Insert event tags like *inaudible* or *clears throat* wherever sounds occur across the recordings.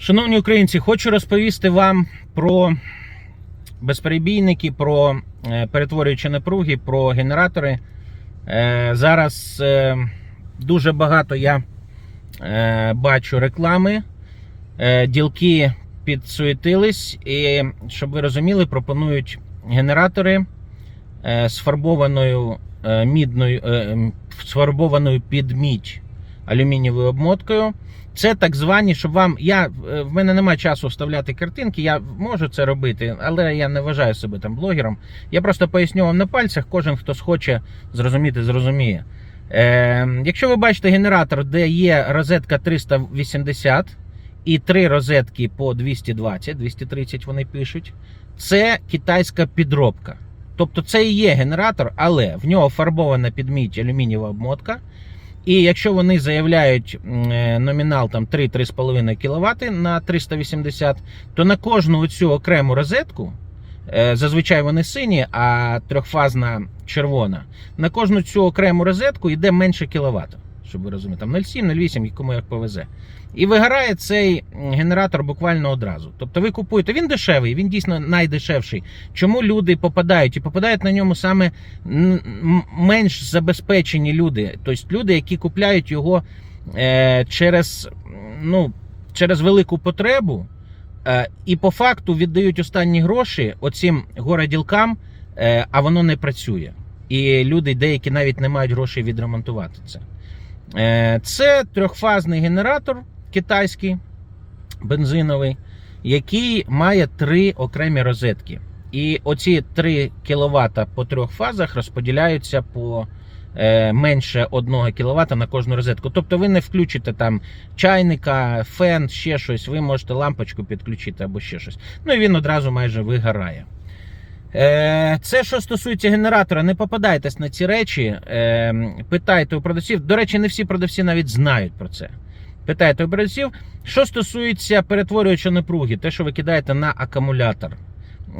Шановні українці, хочу розповісти вам про безперебійники, про е, перетворюючі напруги, про генератори. Е, Зараз е, дуже багато я бачу реклами. Ділки підсуетились, і щоб ви розуміли, пропонують генератори з фарбованою мідною, сфарбованою під мідь алюмінієвою обмоткою. Це так звані, щоб вам. Я, е, в мене немає часу вставляти картинки, я можу це робити, але я не вважаю себе там блогером. Я просто поясню вам на пальцях, кожен, хто схоче зрозуміти, зрозуміє. Е, якщо ви бачите генератор, де є розетка 380 і три розетки по 220, 230 вони пишуть, це китайська підробка. Тобто це і є генератор, але в нього фарбована під мідь алюмінієва обмотка. І якщо вони заявляють е, номінал там 3-3,5 кВт на 380, то на кожну цю окрему розетку, е, зазвичай вони сині, а трьохфазна червона, на кожну цю окрему розетку йде менше кВт. Щоб ви розуміли, там 0,7, 0,8, кому як повезе. І вигорає цей генератор буквально одразу. Тобто ви купуєте, він дешевий, він дійсно найдешевший. Чому люди попадають? І попадають на ньому саме менш забезпечені люди, тобто люди, які купляють його е, через, ну, через велику потребу, е, і по факту віддають останні гроші оцим городілкам, е, а воно не працює. І люди деякі навіть не мають грошей відремонтувати це. Е, Це трьохфазний генератор китайський, бензиновий, який має три окремі розетки. І оці 3 кВт по трьох фазах розподіляються по е, менше 1 кВт на кожну розетку. Тобто ви не включите там чайника, фен, ще щось, ви можете лампочку підключити або ще щось. Ну і він одразу майже вигорає. Е, Це що стосується генератора, не попадайтесь на ці речі. Е, Питайте у продавців. До речі, не всі продавці навіть знають про це. Питайте у продавців. Що стосується перетворюючої напруги, те, що ви кидаєте на акумулятор.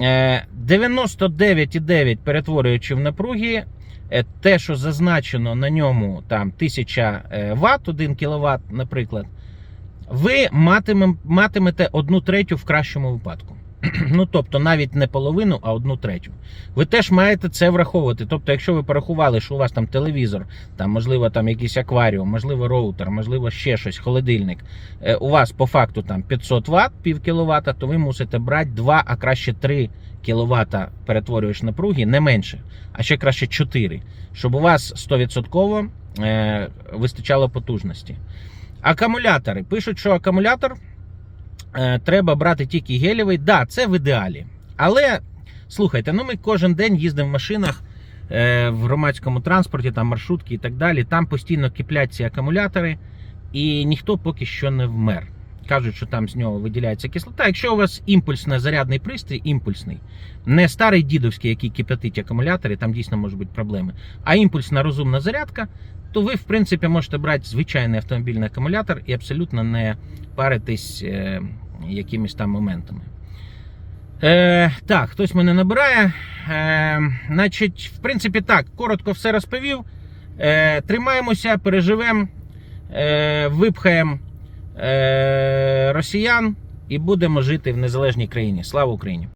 Е, 99,9 перетворюючи в напруги, е, те, що зазначено на ньому там 1000 е, Вт, 1 кВт, наприклад, ви матимете одну третю в кращому випадку. *clears throat* Ну, тобто навіть не половину, а одну третю. Ви теж маєте це враховувати. Тобто, якщо ви порахували, що у вас там телевізор, там, можливо, там якийсь акваріум, можливо, роутер, можливо, ще щось, холодильник, е, у вас по факту там 500 Вт, пів кіловата, то ви мусите брати 2, а краще 3 кВт перетворюєш напруги, не менше, а ще краще 4, щоб у вас 100% е, вистачало потужності. Акумулятори. Пишуть, що акумулятор треба брати тільки гелєвий. Да, це в ідеалі. Але слухайте, ну ми кожен день їздимо в машинах е, в громадському транспорті, там маршрутки і так далі. Там постійно кипляться акумулятори, і ніхто поки що не вмер. Кажуть, що там з нього виділяється кислота. Якщо у вас імпульсний зарядний пристрій, імпульсний, не старий дідовський, який кипятить акумулятори, там дійсно можуть бути проблеми, а імпульсна розумна зарядка, то ви, в принципі, можете брати звичайний автомобільний акумулятор і абсолютно не паритись е, якимись там моментами. Е, так, хтось мене набирає. Е, значить, в принципі, так, коротко все розповів. Е, тримаємося, переживемо, е, випхаємо росіян і будемо жити в незалежній країні. Слава Україні!